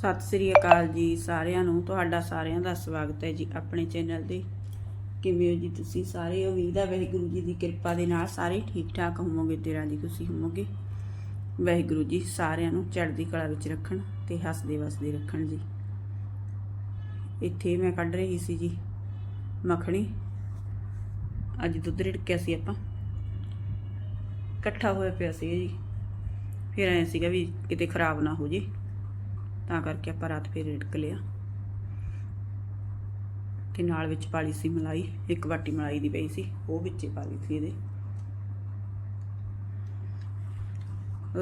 ਸਤਿ ਸ੍ਰੀ ਅਕਾਲ ਜੀ ਸਾਰਿਆਂ ਨੂੰ, ਤੁਹਾਡਾ ਸਾਰਿਆਂ ਦਾ ਸਵਾਗਤ ਹੈ ਜੀ ਆਪਣੇ ਚੈਨਲ ਤੇ। ਕਿਵੇਂ ਹੋ ਜੀ ਤੁਸੀਂ ਸਾਰੇ? ਉਮੀਦ ਹੈ ਵਾਹਿਗੁਰੂ ਜੀ ਦੀ ਕਿਰਪਾ ਦੇ ਨਾਲ ਸਾਰੇ ਠੀਕ ਠਾਕ ਹੋਵੋਗੇ ਤੇ ਰਾਜੀ ਖੁਸ਼ੀ ਹੋਵੋਗੇ। ਵਾਹਿਗੁਰੂ ਜੀ ਸਾਰਿਆਂ ਨੂੰ ਚੜ੍ਹਦੀ ਕਲਾ ਵਿੱਚ ਰੱਖਣ ਤੇ ਹੱਸਦੇ ਵਸਦੇ ਰੱਖਣ ਜੀ। ਇੱਥੇ ਮੈਂ ਕੱਢ ਰਹੀ ਸੀ ਜੀ ਮੱਖਣੀ। ਅੱਜ ਦੁੱਧ ਰਿੜਕਿਆ ਸੀ ਆਪਾਂ। ਇਕੱਠਾ ਹੋਇਆ ਪਿਆ ਸੀ ਜੀ। ਫਿਰ ਐ ਸੀਗਾ ਵੀ ਕਿਤੇ ਖਰਾਬ ਨਾ ਹੋ ਜੇ। ਤਾਂ ਕਰਕੇ ਆਪਾਂ ਰਾਤ ਫੇਰ ਰਿੜਕ ਲਿਆ। ਤੇ ਨਾਲ ਵਿੱਚ ਪਾ ਲਈ ਸੀ ਮਲਾਈ, ਇੱਕ ਵਾਟੀ ਮਲਾਈ ਦੀ ਪਈ ਸੀ, ਉਹ ਵਿੱਚ ਪਾ ਲਈ ਸੀ ਇਹਦੇ।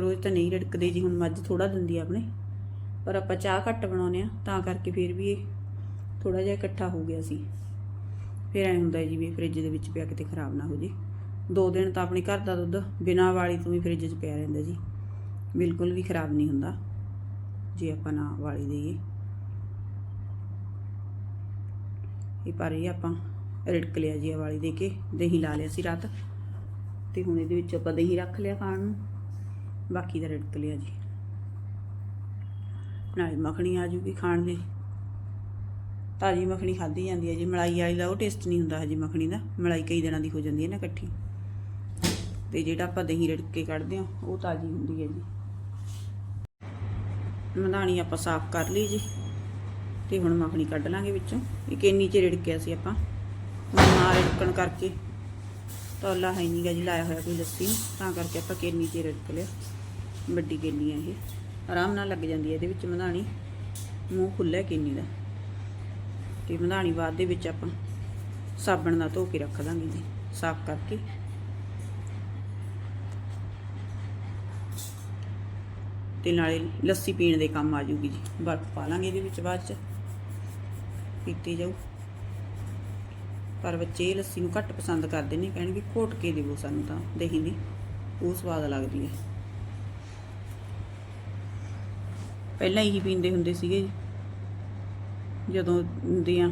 ਰੋਜ਼ ਤਾਂ ਨਹੀਂ ਰਿੜਕਦੇ ਜੀ, ਹੁਣ ਮੱਝ ਥੋੜਾ ਦਿੰਦੀ ਆ ਆਪਣੇ, ਪਰ ਆਪਾਂ ਚਾਹ ਘੱਟ ਬਣਾਉਨੇ ਆ ਤਾਂ ਕਰਕੇ ਫਿਰ ਵੀ ਇਹ ਥੋੜਾ ਜਿਹਾ ਇਕੱਠਾ ਹੋ ਗਿਆ ਸੀ। ਫਿਰ ਐ ਹੁੰਦਾ ਜੀ ਵੀ ਫ੍ਰਿਜ ਦੇ ਵਿੱਚ ਪਿਆ ਕਿਤੇ ਖਰਾਬ ਨਾ ਹੋ ਜੇ। ਦੋ ਦਿਨ ਤਾਂ ਆਪਣੇ ਘਰ ਦਾ ਦੁੱਧ ਬਿਨਾਂ ਵਾਲੀ ਤੋਂ ਵੀ ਫ੍ਰਿਜ 'ਚ ਪਿਆ ਰਹਿੰਦਾ ਜੀ। ਬਿਲਕੁਲ ਵੀ ਖਰਾਬ ਨਹੀਂ ਹੁੰਦਾ। ਜੇ ਆਪਾਂ ਨਾ ਵਾਲੀ ਦੇਈਏ। ਇਹ ਪਰ ਇਹ ਆਪਾਂ ਰਿੜਕ ਲਿਆ ਜੀ ਆਹ ਵਾਲੀ ਦੇ ਕੇ। ਦਹੀਂ ਲਾ ਲਿਆ ਸੀ ਰਾਤ। ਤੇ ਹੁਣ ਇਹਦੇ ਵਿੱਚ ਆਪਾਂ ਦਹੀਂ ਰੱਖ ਲਿਆ ਖਾਣ ਨੂੰ। ਬਾਕੀ ਦਾ ਰਿੜਕ ਲਿਆ ਜੀ। ਨਾਲੇ ਮੱਖਣੀ ਆ ਜੂਗੀ ਖਾਣ ਲਈ ਤਾਜੀ ਮੱਖਣੀ ਖਾਧੀ ਜਾਂਦੀ ਹੈ ਜੀ। ਮਲਾਈ ਵਾਲੀ ਦਾ ਉਹ ਟੇਸਟ ਨਹੀਂ ਹੁੰਦਾ ਹਜੇ ਮੱਖਣੀ ਦਾ। ਮਲਾਈ ਕਈ ਦਿਨਾਂ ਦੀ ਹੋ ਜਾਂਦੀ ਹੈ ਨਾ ਇਕੱਠੀ। ਤੇ ਜਿਹੜਾ ਆਪਾਂ ਦਹੀਂ ਰਿੜਕ ਕੇ ਕੱਢਦੇ ਹਾਂ, ਉਹ ਤਾਜੀ ਹੁੰਦੀ ਹੈ ਜੀ। ਮਧਾਣੀ ਆਪਾਂ ਸਾਫ਼ ਕਰ ਲਈ ਜੀ। ਤੇ ਹੁਣ ਮੱਖਣੀ ਕੱਢ ਲਾਂਗੇ ਵਿੱਚੋਂ। ਇਹ ਕਿੰਨੀ ਚ ਰਿੜਕਿਆ ਸੀ ਆਪਾਂ। ਹੁਣ ਨਾ ਰਿੜਕਣ ਕਰਕੇ ਤੌਲਾ ਹੈ ਨਹੀਂਗਾ ਜੀ ਲਾਇਆ ਹੋਇਆ ਕੋਈ ਲੱਸੀ ਨੂੰ, ਤਾਂ ਕਰਕੇ ਆਪਾਂ ਕਿੰਨੀ ਚ ਰਿੜਕ ਲਿਆ। ਵੱਡੀ ਕਿੰਨੀ ਹੈ ਇਹ। ਆਰਾਮ ਨਾਲ ਲੱਗ ਜਾਂਦੀ ਹੈ ਇਹਦੇ ਵਿੱਚ ਮਧਾਣੀ। ਮੂੰਹ ਖੁੱਲ੍ਹਾ ਕਿੰਨੀ ਦਾ। ਤੇ ਮਧਾਣੀ ਬਾਅਦ ਦੇ ਵਿੱਚ ਆਪਾਂ ਸਾਬਣ ਨਾਲ ਧੋ ਕੇ ਰੱਖ ਦਾਂਗੇ ਜੀ। ਸਾਫ਼ ਕਰਕੇ ਤੇ ਨਾਲੇ ਲੱਸੀ ਪੀਣ ਦੇ ਕੰਮ ਆ ਜੂਗੀ ਜੀ। ਬਰਫ ਪਾ ਲਾਂਗੇ ਇਹਦੇ ਵਿੱਚ ਬਾਅਦ ਚ। ਪੀਤੀ ਜਾਊ। ਪਰ ਬੱਚੇ ਇਹ ਲੱਸੀ ਨੂੰ ਘੱਟ ਪਸੰਦ ਕਰਦੇ ਨੇ, ਕਹਿਣਗੇ ਘੋਟ ਕੇ ਦਿਵੋ ਸਾਨੂੰ ਤਾਂ, ਦਹੀਂ ਦੀ। ਉਹ ਸਵਾਦ ਲੱਗਦੀ ਹੈ। ਪਹਿਲਾਂ ਇਹੀ ਪੀਂਦੇ ਹੁੰਦੇ ਸੀਗੇ ਜੀ। ਜਦੋਂ ਦੀਆਂ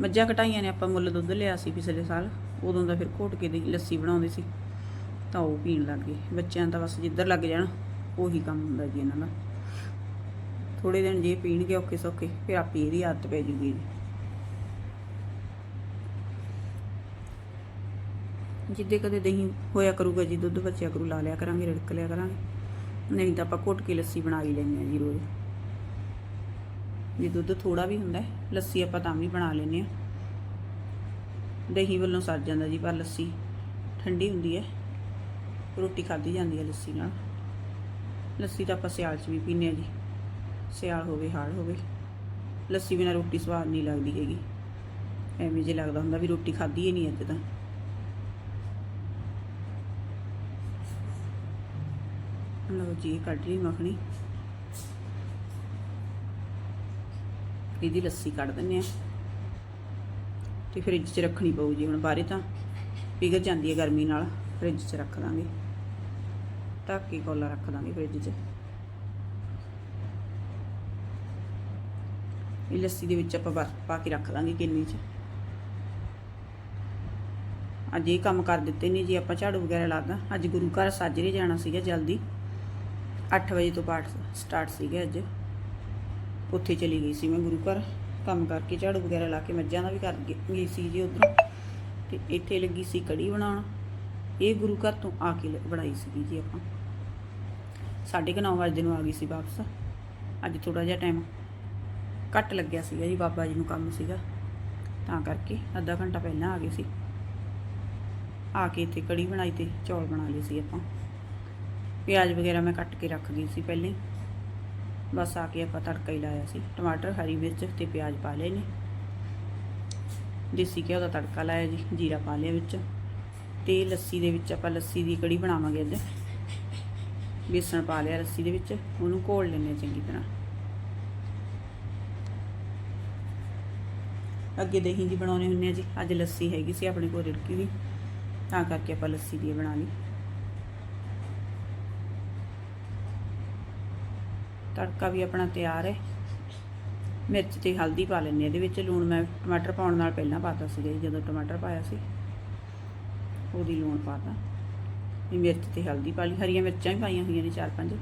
ਮੱਝਾਂ ਕਟਾਈਆਂ ਨੇ, ਆਪਾਂ ਮੁੱਲ ਦੁੱਧ ਲਿਆ ਸੀ ਪਿਛਲੇ ਸਾਲ, ਉਦੋਂ ਦਾ ਫਿਰ ਘੋਟ ਕੇ ਦੀ ਲੱਸੀ ਬਣਾਉਂਦੇ ਸੀ। ਤਾਂ ਉਹ ਪੀਣ ਲੱਗ ਗਏ। ਬੱਚਿਆਂ ਦਾ ਬਸ ਜਿੱਧਰ ਲੱਗ ਜਾਣ। ਉਹੀ ਕੰਮ ਹੁੰਦਾ ਜੀ ਇਹਨਾਂ ਦਾ। ਥੋੜੇ ਦਿਨ ਜੇ ਪੀਣਗੇ ਔਖੇ ਸੌਖੇ, ਫਿਰ ਆਪੇ ਇਹਦੀ ਆਦਤ ਪੈ ਜੂਗੀ ਜੀ। ਜਿੱਦੇ ਕਦੇ ਦਹੀਂ ਹੋਇਆ ਕਰੂਗਾ ਜੀ, ਦੁੱਧ ਬੱਚਿਆ ਕਰੂ, ਲਾ ਲਿਆ ਕਰਾਂਗੇ, ਰੜਕ ਲਿਆ ਕਰਾਂਗੇ। ਨਹੀਂ ਤਾਂ ਆਪਾਂ ਘੁੱਟ ਕੇ ਲੱਸੀ ਬਣਾ ਹੀ ਲੈਂਦੇ ਆ ਜੀ ਰੋਜ਼। ਜੇ ਦੁੱਧ ਥੋੜਾ ਵੀ ਹੁੰਦਾ, ਲੱਸੀ ਆਪਾਂ ਤਾਂ ਵੀ ਬਣਾ ਲੈਂਦੇ ਆ ਦਹੀਂ ਵੱਲੋਂ ਸਰ ਜਾਂਦਾ ਜੀ, ਪਰ ਲੱਸੀ ਠੰਡੀ ਹੁੰਦੀ ਹੈ। ਰੋਟੀ ਖਾਧੀ ਜਾਂਦੀ ਹੈ ਲੱਸੀ ਨਾਲ। ਲੱਸੀ ਤਾਂ ਆਪਾਂ ਸਿਆਲ 'ਚ ਵੀ ਪੀਂਦੇ ਆ ਜੀ ਸਿਆਲ ਹੋਵੇ ਹਾੜ ਹੋਵੇ। ਲੱਸੀ ਬਿਨਾਂ ਰੋਟੀ ਸਵਾਦ ਨਹੀਂ ਲੱਗਦੀ ਹੈਗੀ। ਐਵੇਂ ਜੇ ਲੱਗਦਾ ਹੁੰਦਾ ਵੀ ਰੋਟੀ ਖਾਧੀ ਹੀ ਨਹੀਂ ਅੱਜ ਤਾਂ। ਲਓ ਜੀ, ਇਹ ਕੱਢ ਲਈ ਮੱਖਣੀ। ਇਹਦੀ ਲੱਸੀ ਕੱਢ ਦਿੰਨੇ ਆ ਤੇ ਫ੍ਰਿਜ 'ਚ ਰੱਖਣੀ ਪਊ ਜੀ ਹੁਣ ਬਾਹਰੇ ਤਾਂ। ਪਿਘਲ ਜਾਂਦੀ ਹੈ ਗਰਮੀ ਨਾਲ, ਫ੍ਰਿਜ 'ਚ ਰੱਖ ਦਾਂਗੇ। ਢੱਕ ਕੇ ਕੋਲਾ ਰੱਖ ਦਾਂਗੇ ਫ੍ਰਿਜ 'ਚ। ਇਹ ਲੱਸੀ ਦੇ ਵਿੱਚ ਆਪਾਂ ਬਰਫ਼ ਪਾ ਕੇ ਰੱਖ ਦਾਂਗੇ ਕਿੰਨੀ 'ਚ। ਅੱਜ ਇਹ ਕੰਮ ਕਰ ਦਿੱਤੇ ਨੇ ਜੀ, ਆਪਾਂ ਝਾੜੂ ਵਗੈਰਾ ਲਾਦਾ ਅੱਜ ਗੁਰੂ ਘਰ ਸਾਜਰੇ ਜਾਣਾ ਸੀਗਾ ਜਲਦੀ। 8 ਵਜੇ ਤੋਂ ਪਾਠ ਸਟਾਰਟ ਸੀਗਾ ਅੱਜ। ਉੱਥੇ ਚਲੀ ਗਈ ਸੀ ਮੈਂ ਗੁਰੂ ਘਰ। ਕੰਮ ਕਰਕੇ ਝਾੜੂ ਵਗੈਰਾ ਲਾ ਕੇ ਮੱਝਾਂ ਦਾ ਵੀ ਕਰ ਗਈ ਸੀ ਜੀ ਉਧਰ। ਤੇ ਇੱਥੇ ਲੱਗੀ ਸੀ ਕੜੀ ਬਣਾਉਣ। ਇਹ ਗੁਰੂ ਘਰ ਤੋਂ ਆ ਕੇ ਬਣਾਈ ਸੀਗੀ ਜੀ ਆਪਾਂ। ਸਾਢੇ ਕੁ ਨੌ ਵਜੇ ਨੂੰ ਆ ਗਈ ਸੀ ਵਾਪਸ। ਅੱਜ ਥੋੜਾ ਜਿਹਾ ਟਾਈਮ ਘੱਟ ਲੱਗਿਆ ਸੀਗਾ ਜੀ ਬਾਬਾ ਜੀ ਨੂੰ ਕੰਮ ਸੀਗਾ। ਤਾਂ ਕਰਕੇ ਅੱਧਾ ਘੰਟਾ ਪਹਿਲਾਂ ਆ ਗਏ ਸੀ। ਆ ਕੇ ਇੱਥੇ ਕੜੀ ਬਣਾਈ ਤੇ ਚੌਲ ਬਣਾ ਲਏ ਸੀ ਆਪਾਂ। ਪਿਆਜ਼ ਵਗੈਰਾ ਮੈਂ ਕੱਟ ਕੇ ਰੱਖ ਗਈ ਸੀ ਪਹਿਲੇ। ਬਸ ਆ ਕੇ ਆਪਾਂ ਤੜਕਾ ਹੀ ਲਾਇਆ ਸੀ। ਟਮਾਟਰ, ਹਰੀ ਮਿਰਚ ਤੇ ਪਿਆਜ਼ ਪਾ ਲਏ ਨੇ। ਦੇਸੀ ਘਿਓ ਦਾ ਤੜਕਾ ਲਾਇਆ ਜੀ, ਜੀਰਾ ਪਾ ਲਿਆ ਵਿੱਚ। ਤੇ ਲੱਸੀ ਦੇ ਵਿੱਚ ਆਪਾਂ ਲੱਸੀ ਦੀ ਕੜੀ ਬਣਾਵਾਂਗੇ ਅੱਜ। ਬੇਸਣ ਪਾ ਲਿਆ ਲੱਸੀ ਦੇ ਵਿੱਚ, ਉਹਨੂੰ ਘੋਲ ਲੈਣੇ ਚੰਗੀ ਤਰ੍ਹਾਂ। ਅੱਗੇ ਦਹੀਂ ਦੀ ਬਣਾਉਣੇ ਹੁੰਦੇ ਆ ਜੀ, ਅੱਜ ਲੱਸੀ ਹੈਗੀ ਸੀ ਆਪਣੇ ਕੋਲ ਰਿੜਕੀ ਦੀ, ਤਾਂ ਕਰਕੇ ਆਪਾਂ ਲੱਸੀ ਦੀ ਬਣਾ ਲਈ। ਤੜਕਾ ਵੀ ਆਪਣਾ ਤਿਆਰ ਹੈ। ਮਿਰਚ ਤੇ ਹਲਦੀ ਪਾ ਲੈਣੇ ਇਹਦੇ ਵਿੱਚ, ਲੂਣ ਮੈਂ ਟਮਾਟਰ ਪਾਉਣ ਨਾਲ ਪਹਿਲਾਂ ਪਾਤਾ ਸੀਗਾ ਜੀ, ਜਦੋਂ ਟਮਾਟਰ ਪਾਇਆ ਸੀ। ਉਹਦੀ ਲੂਣ ਪਾਤਾ ਇਹ ਮਿਰਚ ਤੇ ਹਲਦੀ ਪਾ ਲਈ, ਹਰੀਆਂ ਮਿਰਚਾਂ ਵੀ ਪਾਈਆਂ ਹੋਈਆਂ ਨੇ ਚਾਰ ਪੰਜ।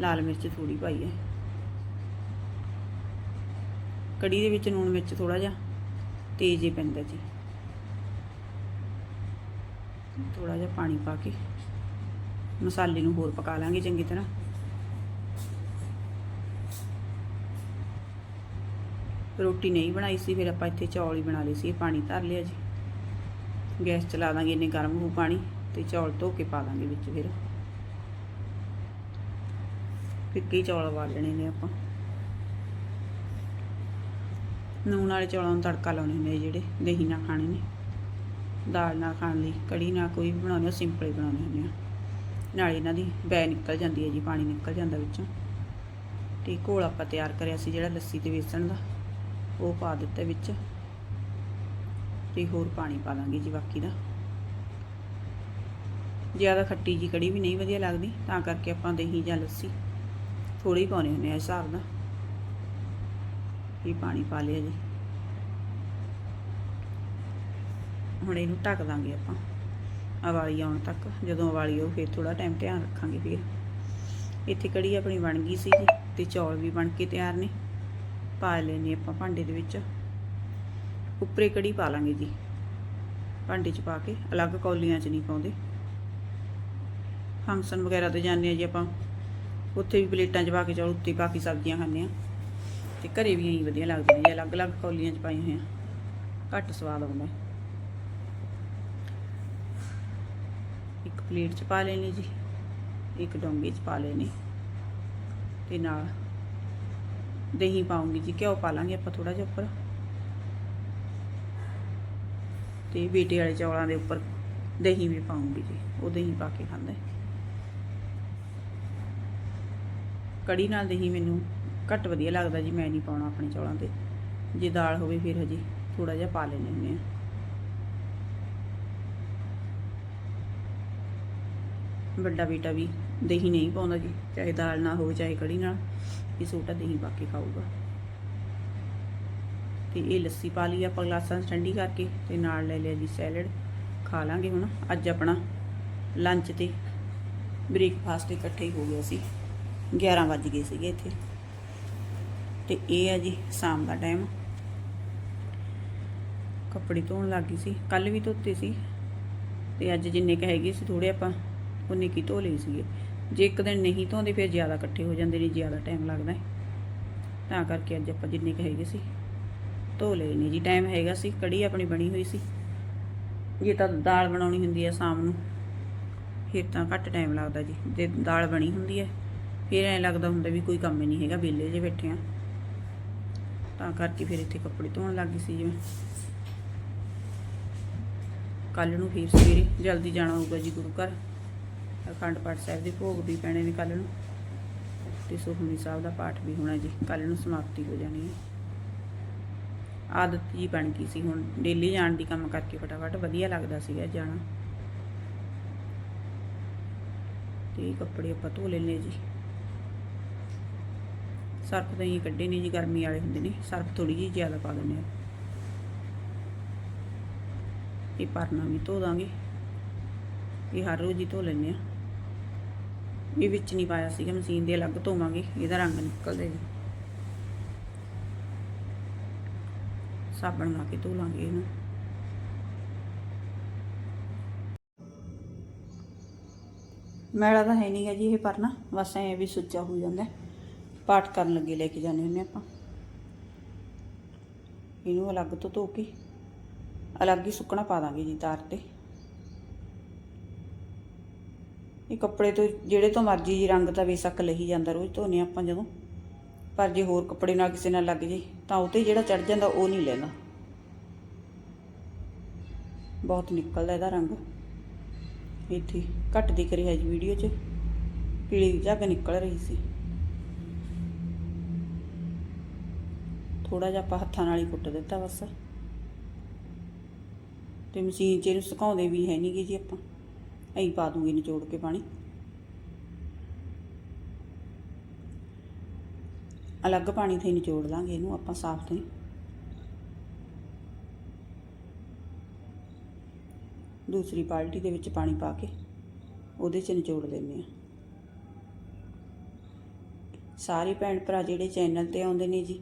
ਲਾਲ ਮਿਰਚ ਥੋੜੀ ਪਾਈ ਹੈ ਕੜੀ ਦੇ ਵਿੱਚ ਲੂਣ ਮਿਰਚ ਥੋੜਾ ਜਿਹਾ, ਤੇਜ਼ ਹੀ ਪੈਂਦਾ ਜੀ। ਥੋੜਾ ਜਿਹਾ ਪਾਣੀ ਪਾ ਕੇ ਮਸਾਲੇ ਨੂੰ ਹੋਰ ਪਕਾ ਲਾਂਗੇ ਚੰਗੀ ਤਰ੍ਹਾਂ। ਰੋਟੀ ਨਹੀਂ ਬਣਾਈ ਸੀ, ਫਿਰ ਆਪਾਂ ਇੱਥੇ ਚੌਲ ਹੀ ਬਣਾ ਲਏ ਸੀ, ਇਹ ਪਾਣੀ ਧਰ ਲਿਆ ਜੀ। ਗੈਸ ਚਲਾ ਦਾਂਗੇ ਇੰਨੇ ਗਰਮ ਹੋ ਪਾਣੀ। ਤੇ ਚੌਲ ਧੋ ਕੇ ਪਾ ਦਾਂਗੇ ਵਿੱਚ ਫਿਰ। ਫਿੱਕੇ ਚੌਲ ਵਾਲਣੇ ਨੇ ਆਪਾਂ। ਨੂਣ ਵਾਲੇ ਚੌਲਾਂ ਨੂੰ ਤੜਕਾ ਲਾਉਣੇ ਨੇ ਜਿਹੜੇ ਦਹੀਂ ਨਾਲ ਖਾਣੇ ਨੇ। ਦਾਲ ਨਾਲ ਖਾਣ ਲਈ ਕੜੀ ਨਾਲ ਕੋਈ ਵੀ ਬਣਾਉਂਦੇ ਬਣਾਉਣੇ ਸਿੰਪਲ ਹੀ ਬਣਾਉਣੇ ਹੁੰਦੇ ਆ ਨਾਲ ਇਹਨਾਂ ਦੀ ਬੈ ਨਿਕਲ ਜਾਂਦੀ ਹੈ ਜੀ, ਪਾਣੀ ਨਿਕਲ ਜਾਂਦਾ ਵਿੱਚੋਂ। ਤੇ ਘੋਲ ਆਪਾਂ ਤਿਆਰ ਕਰਿਆ ਸੀ ਜਿਹੜਾ ਲੱਸੀ ਤੇ ਵੇਸਣ ਦਾ, ਉਹ ਪਾ ਦਿੱਤਾ ਵਿੱਚ। ਤੇ ਹੋਰ ਪਾਣੀ ਪਾ ਦਾਂਗੇ ਜੀ ਬਾਕੀ ਦਾ। ਜ਼ਿਆਦਾ ਖੱਟੀ ਜੀ ਕੜੀ ਵੀ ਨਹੀਂ ਵਧੀਆ ਲੱਗਦੀ, ਤਾਂ ਕਰਕੇ ਆਪਾਂ ਦਹੀਂ ਜਾਂ ਲੱਸੀ। ਥੋੜੀ ਪਾਉਣੀ ਹੁੰਦੀ ਆ ਇਸ ਹਿਸਾਬ ਦਾ ਇਹ ਪਾਣੀ ਪਾ ਲਿਆ ਜੀ। ਹੁਣ ਇਹਨੂੰ ਢੱਕ ਦਾਂਗੇ ਆਪਾਂ, ਉਬਾਲੀ ਆਉਣ ਤੱਕ। ਜਦੋਂ ਉਬਾਲੀ ਆਊ, ਫਿਰ ਥੋੜਾ ਟਾਈਮ ਧਿਆਨ ਰੱਖਾਂਗੇ ਫਿਰ। ਇੱਥੇ ਕੜੀ ਆਪਣੀ ਬਣ ਗਈ ਸੀ ਜੀ ਤੇ ਚੌਲ ਵੀ ਬਣ ਕੇ ਤਿਆਰ ਨੇ। ਪਾ ਲੈਣੇ ਆਪਾਂ ਭਾਂਡੇ ਦੇ ਵਿੱਚ। ਉੱਪਰੇ ਕੜੀ ਪਾ ਲਾਂਗੇ ਜੀ। ਭਾਂਡੇ 'ਚ ਪਾ ਕੇ, ਅਲੱਗ ਕੌਲੀਆਂ 'ਚ ਨਹੀਂ ਪਾਉਂਦੇ। ਫੰਕਸ਼ਨ ਵਗੈਰਾ ਤੇ ਜਾਂਦੇ ਆ ਜੀ ਆਪਾਂ। ਉੱਥੇ ਵੀ ਪਲੇਟਾਂ 'ਚ ਪਾ ਕੇ ਚੌਲ, ਉੱਤੇ ਪਾ ਕੇ ਸਬਜ਼ੀਆਂ ਖਾਂਦੇ ਆ। ਤੇ ਘਰੇ ਵੀ ਇਹੀ ਵਧੀਆ ਲੱਗਦੇ ਨੇ ਜੀ, ਅਲੱਗ-ਅਲੱਗ ਕੌਲੀਆਂ 'ਚ ਪਾਈਆਂ ਹੋਈਆਂ ਘੱਟ ਸਵਾਦ ਆਉਂਦਾ। ਇੱਕ ਪਲੇਟ 'ਚ ਪਾ ਲੈਣੀ ਜੀ, ਇੱਕ ਡੋਂਗੇ 'ਚ ਪਾ ਲੈਣੀ ਤੇ ਨਾਲ ਦਹੀਂ ਪਾਉਂਗੀ ਜੀ, ਘਿਓ ਪਾ ਲਾਂਗੇ ਆਪਾਂ ਥੋੜਾ ਜਿਹਾ ਉੱਪਰ। ਤੇ ਬੇਟੇ ਵਾਲੇ ਚੌਲਾਂ ਦੇ ਉੱਪਰ ਦਹੀਂ ਵੀ ਪਾਉਂਗੀ ਜੀ, ਉਹ ਦਹੀਂ ਪਾ ਕੇ ਖਾਂਦਾ ਹੈ ਕੜੀ ਨਾਲ ਦਹੀਂ ਮੈਨੂੰ ਘੱਟ ਵਧੀਆ ਲੱਗਦਾ ਜੀ, ਮੈਂ ਨਹੀਂ ਪਾਉਣਾ ਆਪਣੇ ਚੌਲਾਂ ਤੇ। ਜੇ ਦਾਲ ਹੋਵੇ ਫਿਰ ਹਜੇ ਥੋੜਾ ਜਿਹਾ ਪਾ ਲੈਣੇ ਹੁੰਦੇ ਆ ਵੱਡਾ ਬੇਟਾ ਵੀ ਦਹੀਂ ਨਹੀਂ ਪਾਉਂਦਾ ਜੀ, ਚਾਹੇ ਦਾਲ ਨਾਲ ਹੋਵੇ, ਚਾਹੇ ਕੜੀ ਨਾਲ, ਇਹ ਛੋਟਾ ਦਹੀਂ ਪਾ ਕੇ ਖਾਊਗਾ। ਤੇ ਇਹ ਲੱਸੀ ਪਾ ਲਈ ਆਪਾਂ ਗਲਾਸਾਂ 'ਚ ਠੰਡੀ ਕਰਕੇ ਤੇ ਨਾਲ ਲੈ ਲਿਆ ਜੀ ਸੈਲਡ। ਖਾ ਲਾਂਗੇ ਹੁਣ। ਅੱਜ ਆਪਣਾ ਲੰਚ ਤੇ ਬ੍ਰੇਕਫਾਸਟ ਇਕੱਠੇ ਹੀ ਹੋ ਗਿਆ ਸੀ। 11 ਵੱਜ ਗਏ ਸੀਗੇ ਇੱਥੇ। ਤੇ ਇਹ ਆ ਜੀ ਸ਼ਾਮ ਦਾ ਟਾਈਮ ਕੱਪੜੇ ਧੋਣ ਲੱਗੀ ਸੀ। ਕੱਲ ਵੀ ਧੋਤੇ ਸੀ। ਤੇ ਅੱਜ ਜਿੰਨੇ ਕ ਹੈਗੇ ਸੀ ਥੋੜੇ ਆਪਾਂ ਉਨੇ ਕੀ ਧੋ ਲਏ ਸੀਗੇ। ਜੇ ਇੱਕ ਦਿਨ ਨਹੀਂ ਧੋਂਦੇ, ਫਿਰ ਜ਼ਿਆਦਾ ਇਕੱਠੇ ਹੋ ਜਾਂਦੇ ਨੇ, ਜ਼ਿਆਦਾ ਟਾਈਮ ਲੱਗਦਾ ਹੈ। ਤਾਂ ਕਰਕੇ ਅੱਜ ਆਪਾਂ ਜਿੰਨੇ ਕ ਹੈਗੇ ਸੀ, ਧੋ ਲਏ ਨੇ ਜੀ। ਟਾਈਮ ਹੈਗਾ ਸੀ, ਕੜੀ ਆਪਣੀ ਬਣੀ ਹੋਈ ਸੀ। ਜੇ ਤਾਂ ਦਾਲ ਬਣਾਉਣੀ ਹੁੰਦੀ ਹੈ ਸ਼ਾਮ ਨੂੰ, ਫਿਰ ਤਾਂ ਘੱਟ ਟਾਈਮ ਲੱਗਦਾ ਜੀ। ਜੇ ਦਾਲ ਬਣੀ ਹੁੰਦੀ ਹੈ ਫਿਰ ਐਂ ਲੱਗਦਾ ਹੁੰਦਾ ਵੀ ਕੋਈ ਕੰਮ ਹੀ ਨਹੀਂ ਹੈਗਾ, ਵਿਹਲੇ ਜੇ ਬੈਠੇ ਆ। ਤਾਂ ਕਰਕੇ ਫਿਰ ਇੱਥੇ ਕੱਪੜੇ ਧੋਣ ਲੱਗ ਗਈ ਸੀ ਜਿਵੇਂ ਕੱਲ ਨੂੰ ਫਿਰ ਸਵੇਰੇ ਜਲਦੀ ਜਾਣਾ ਹੋਊਗਾ ਜੀ ਗੁਰੂ ਘਰ। ਅਖੰਡ ਪਾਠ ਸਾਹਿਬ ਦੇ ਭੋਗ ਵੀ ਪੈਣੇ ਨੇ ਕੱਲ ਨੂੰ। ਤੇ ਸੁਖਮਨੀ ਸਾਹਿਬ ਦਾ ਪਾਠ ਵੀ ਹੋਣਾ ਜੀ ਕੱਲ ਨੂੰ ਸਮਾਪਤੀ ਹੋ ਜਾਣੀ ਹੈ। ਆਦਤ ਜੀ ਬਣ ਗਈ ਸੀ ਹੁਣ, ਡੇਲੀ ਜਾਣ ਦੀ ਕੰਮ ਕਰਕੇ ਫਟਾਫਟ ਵਧੀਆ ਲੱਗਦਾ ਸੀਗਾ ਜਾਣਾ। ਤੇ ਕੱਪੜੇ ਆਪਾਂ ਧੋ ਲੈਣੇ ਜੀ। ਸਰਫ ਤਾਂ ਇਹ ਕੱਢੇ ਨਹੀਂ ਜੀ, ਗਰਮੀ ਵਾਲੇ ਹੁੰਦੇ ਨੇ, ਸਰਫ ਥੋੜੀ ਜਿਹੀ ਜ਼ਿਆਦਾ ਪਾ ਦਿੰਦੇ ਆ ਇਹ ਪਰਨਾ ਵੀ ਧੋ ਦਾਂਗੇ। ਇਹ ਹਰ ਰੋਜ਼ ਹੀ ਧੋ ਲੈਂਦੇ ਆ ਇਹ ਵਿੱਚ ਨਹੀਂ ਪਾਇਆ ਸੀਗਾ, ਮਸ਼ੀਨ ਦੇ ਅਲੱਗ ਧੋਵਾਂਗੇ, ਇਹਦਾ ਰੰਗ ਨਿਕਲਦਾ ਜੀ। ਸਾਬਣ ਲਾ ਕੇ ਧੋ ਲਾਂਗੇ ਇਹਨੂੰ। ਮੈਲਾ ਤਾਂ ਹੈ ਨਹੀਂ ਗਾ ਜੀ ਇਹ ਪਰਨਾ, ਬਸ ਐ ਵੀ ਸੁੱਚਾ ਹੋ ਜਾਂਦਾ। ਪਾਠ ਕਰਨ ਲੱਗੇ, ਲੈ ਕੇ ਜਾਂਦੇ ਹੁੰਦੇ ਆਪਾਂ। ਇਹਨੂੰ ਅਲੱਗ ਤੋਂ ਧੋ ਕੇ, ਅਲੱਗ ਹੀ ਸੁੱਕਣਾ ਪਾ ਦਾਂਗੇ ਜੀ ਤਾਰ ਤੇ। ਇਹ ਕੱਪੜੇ ਤੋਂ, ਜਿਹੜੇ ਤੋਂ ਮਰਜ਼ੀ ਜੀ ਰੰਗ ਤਾਂ ਬੇਸ਼ੱਕ ਲਈ ਜਾਂਦਾ, ਰੋਜ਼ ਧੋਨੇ ਆਪਾਂ ਜਦੋਂ। ਪਰ ਜੇ ਹੋਰ ਕੱਪੜੇ ਨਾਲ ਕਿਸੇ ਨਾਲ ਲੱਗ ਜੇ, ਤਾਂ ਉਹ ਤੇ ਜਿਹੜਾ ਚੜ ਜਾਂਦਾ, ਉਹ ਨਹੀਂ ਲੈਂਦਾ ਬਹੁਤ ਨਿਕਲਦਾ ਇਹਦਾ ਰੰਗ। ਇੱਥੇ ਘੱਟ ਦਿਖ ਰਿਹਾ ਜੀ ਵੀਡੀਓ 'ਚ। ਪੀਲੀ ਝੱਗ ਨਿਕਲ ਰਹੀ ਸੀ। ਥੋੜਾ ਜਿਹਾ ਆਪਾਂ ਹੱਥਾਂ ਨਾਲ ਹੀ ਕੁੱਟ ਦਿੱਤਾ ਬਸ। ਤੇ ਮਸ਼ੀਨ 'ਚ ਇਹਨੂੰ ਸੁਕਾਉਂਦੇ ਵੀ ਹੈ ਨਹੀਂਗੇ ਜੀ ਆਪਾਂ। ਐਂ ਪਾ ਦੂੰਗੀ ਨਿਚੋੜ ਕੇ ਪਾਣੀ। ਅਲੱਗ ਪਾਣੀ ਤੇ ਨਿਚੋੜ ਲਾਂਗੇ ਇਹਨੂੰ ਆਪਾਂ ਸਾਫ਼ 'ਤੇ ਦੂਸਰੀ ਬਾਲਟੀ ਦੇ ਵਿੱਚ ਪਾਣੀ ਪਾ ਕੇ ਉਹਦੇ 'ਚ ਨਿਚੋੜ ਲੈਂਦੇ ਆ ਸਾਰੇ ਭੈਣ ਭਰਾ ਜਿਹੜੇ ਚੈਨਲ ਤੇ ਆਉਂਦੇ ਨੇ ਜੀ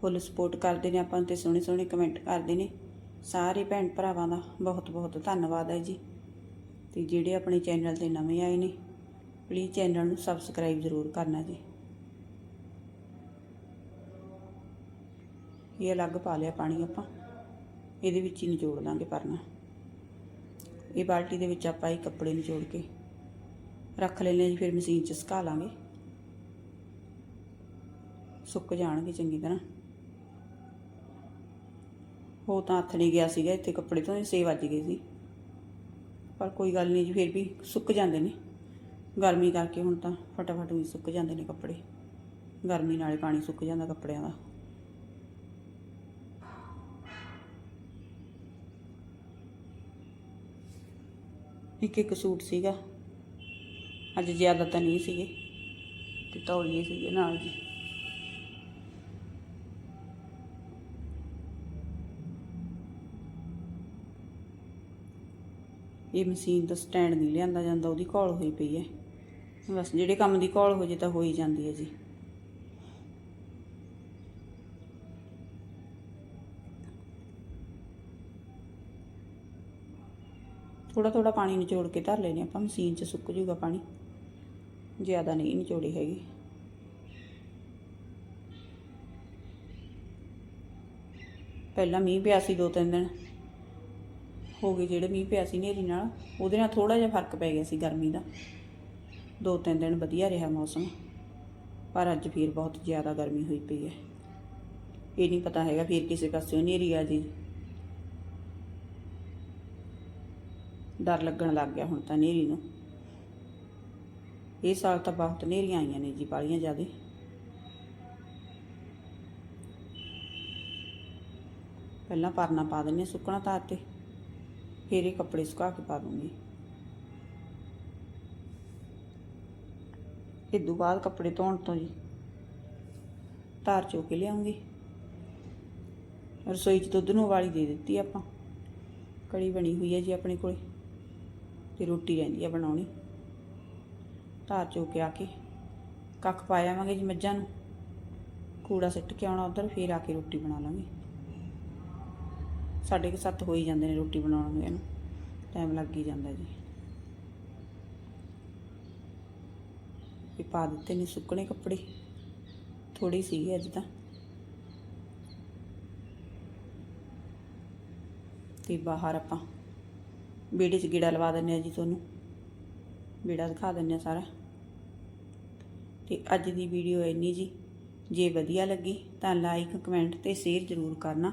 ਫੁੱਲ ਸਪੋਰਟ ਕਰਦੇ ਨੇ, ਆਪਾਂ ਨੂੰ ਤੇ ਸੋਹਣੇ ਸੋਹਣੇ ਕਮੈਂਟ ਕਰਦੇ ਨੇ। ਸਾਰੇ ਭੈਣ ਭਰਾਵਾਂ ਦਾ ਬਹੁਤ ਬਹੁਤ ਧੰਨਵਾਦ ਹੈ ਜੀ। ਤੇ ਜਿਹੜੇ ਆਪਣੇ ਚੈਨਲ ਤੇ ਨਵੇਂ ਆਏ ਨੇ ਪਲੀਜ਼ ਚੈਨਲ ਨੂੰ ਸਬਸਕ੍ਰਾਈਬ ਜ਼ਰੂਰ ਕਰਨਾ ਜੀ। ਇਹ ਅਲੱਗ ਪਾ ਲਿਆ ਪਾਣੀ ਆਪਾਂ, ਇਹਦੇ ਵਿੱਚ ਹੀ ਨਿਚੋੜ ਲਾਂਗੇ ਪਰਨਾ। ਇਹ ਬਾਲਟੀ ਦੇ ਵਿੱਚ ਆਪਾਂ ਇਹ ਕੱਪੜੇ ਨਿਚੋੜ ਕੇ ਰੱਖ ਲੈਣੇ ਜੀ, ਫਿਰ ਮਸ਼ੀਨ 'ਚ ਸੁਕਾ ਲਾਂਗੇ। ਸੁੱਕ ਜਾਣਗੇ ਚੰਗੀ ਤਰ੍ਹਾਂ। ਉਹ ਤਾਂ ਹੱਥ ਨਹੀਂ ਗਿਆ ਸੀਗਾ, ਇੱਥੇ ਕੱਪੜੇ ਤੋਂ 6 ਵੱਜ ਗਏ ਸੀ। ਪਰ ਕੋਈ ਗੱਲ ਨਹੀਂ ਜੀ, ਫਿਰ ਵੀ ਸੁੱਕ ਜਾਂਦੇ ਨੇ। ਗਰਮੀ ਕਰਕੇ ਹੁਣ ਤਾਂ ਫਟਾਫਟ ਵੀ ਸੁੱਕ ਜਾਂਦੇ ਨੇ ਕੱਪੜੇ। ਗਰਮੀ ਨਾਲੇ ਪਾਣੀ ਸੁੱਕ ਜਾਂਦਾ ਕੱਪੜਿਆਂ ਦਾ। ਇੱਕ ਇੱਕ ਸੂਟ ਸੀਗਾ। ਅੱਜ ਜ਼ਿਆਦਾ ਤਾਂ ਨਹੀਂ ਸੀਗੇ, ਤੇ ਤੌਲੀਏ ਸੀਗੇ ਨਾਲ ਜੀ। ਇਹ ਮਸ਼ੀਨ ਦਾ ਸਟੈਂਡ ਨਹੀਂ ਲਿਆਂਦਾ ਜਾਂਦਾ, ਉਹਦੀ ਘੋਲ ਹੋਈ ਪਈ ਹੈ। ਬਸ ਜਿਹੜੇ ਕੰਮ ਦੀ ਘੋਲ ਹੋ ਜੇ ਤਾਂ ਹੋ ਹੀ ਜਾਂਦੀ ਹੈ ਜੀ। ਥੋੜਾ ਥੋੜਾ ਪਾਣੀ ਨਿਚੋੜ ਕੇ ਧਰ ਲੈਨੇ ਆਪਾਂ, ਮਸ਼ੀਨ 'ਚ ਸੁੱਕ ਜੂਗਾ ਪਾਣੀ। ਜ਼ਿਆਦਾ ਨਹੀਂ ਨਿਚੋੜੀ ਹੈਗੀ। ਪਹਿਲਾਂ ਮੀਂਹ ਪਿਆ ਸੀ ਦੋ ਤਿੰਨ ਦਿਨ। ਹੋ ਗਏ ਜਿਹੜੇ ਮੀਂਹ ਪਿਆ ਸੀ ਨੇਰੀ ਨਾਲ, ਉਹਦੇ ਨਾਲ ਥੋੜਾ ਜਿਹਾ ਫ਼ਰਕ ਪੈ ਗਿਆ ਸੀ ਗਰਮੀ ਦਾ। ਦੋ ਤਿੰਨ ਦਿਨ ਵਧੀਆ ਰਿਹਾ ਮੌਸਮ, ਪਰ ਅੱਜ ਫਿਰ ਬਹੁਤ ਜ਼ਿਆਦਾ ਗਰਮੀ ਹੋਈ ਪਈ ਹੈ। ਇਹ ਨਹੀਂ ਪਤਾ ਹੈਗਾ ਫਿਰ ਕਿਸੇ ਪਾਸਿਓਂ ਨੇਰੀ ਆ ਜੀ। ਡਰ ਲੱਗਣ ਲੱਗ ਗਿਆ ਹੁਣ ਤਾਂ ਨੇਰੀ ਨੂੰ। ਇਹ ਸਾਲ ਤਾਂ ਬਹੁਤ ਨੇਰੀਆਂ ਆਈਆਂ ਨੇ ਜੀ ਬਾਲੀਆਂ ਜ਼ਿਆਦੇ। ਪਹਿਲਾਂ ਪਰਨਾ ਪਾ ਦਿੰਨੇ ਸੁੱਕਣਾ ਤਾਰ ਤੇ। ਫਿਰ ਇਹ ਕੱਪੜੇ ਸੁਕਾ ਕੇ ਪਾ ਦੂੰਗੀ। ਇਹ ਤੋਂ ਬਾਅਦ ਕੱਪੜੇ ਧੋਣ ਤੋਂ ਜੀ ਧਾਰ ਚੋ ਕੇ ਲਿਆਉਂਗੀ। ਰਸੋਈ 'ਚ ਦੁੱਧ ਨੂੰ ਉਬਾਲੀ ਦੇ ਦਿੱਤੀ ਆਪਾਂ। ਕੜੀ ਬਣੀ ਹੋਈ ਹੈ ਜੀ ਆਪਣੇ ਕੋਲ ਤੇ ਰੋਟੀ ਰਹਿੰਦੀ ਆ ਬਣਾਉਣੀ। ਧਾਰ ਚੋ ਕੇ ਆ ਕੇ ਕੱਖ ਪਾ ਆਵਾਂਗੇ ਜੀ ਮੱਝਾਂ ਨੂੰ। ਕੂੜਾ ਸਿੱਟ ਕੇ ਆਉਣਾ ਉਧਰ, ਫੇਰ ਆ ਕੇ ਰੋਟੀ ਬਣਾ ਲਾਂਗੇ। ਸਾਡੇ ਕੇ ਸੱਤ ਹੋ ਹੀ ਜਾਂਦੇ ਨੇ ਰੋਟੀ ਬਣਾਉਣ ਨੂੰ, ਇਹਨੂੰ ਟਾਈਮ ਲੱਗ ਹੀ ਜਾਂਦਾ ਜੀ। ਇਹ ਪਾ ਦਿੱਤੇ ਨੇ ਸੁੱਕਣੇ ਕੱਪੜੇ ਥੋੜੀ ਸੀਗੇ ਅੱਜ ਤਾਂ। ਤੇ ਬਾਹਰ ਆਪਾਂ ਬੇੜੇ 'ਚ ਗੇੜਾ ਲਵਾ ਦਿੰਨੇ ਆ ਜੀ ਤੁਹਾਨੂੰ। ਬੇੜਾ ਦਿਖਾ ਦਿੰਨੇ ਆ ਸਾਰਾ। ਤੇ ਅੱਜ ਦੀ ਵੀਡੀਓ ਇੰਨੀ ਜੀ। ਜੇ ਵਧੀਆ ਲੱਗੀ ਤਾਂ ਲਾਈਕ ਕਮੈਂਟ ਤੇ ਸ਼ੇਅਰ ਜ਼ਰੂਰ ਕਰਨਾ।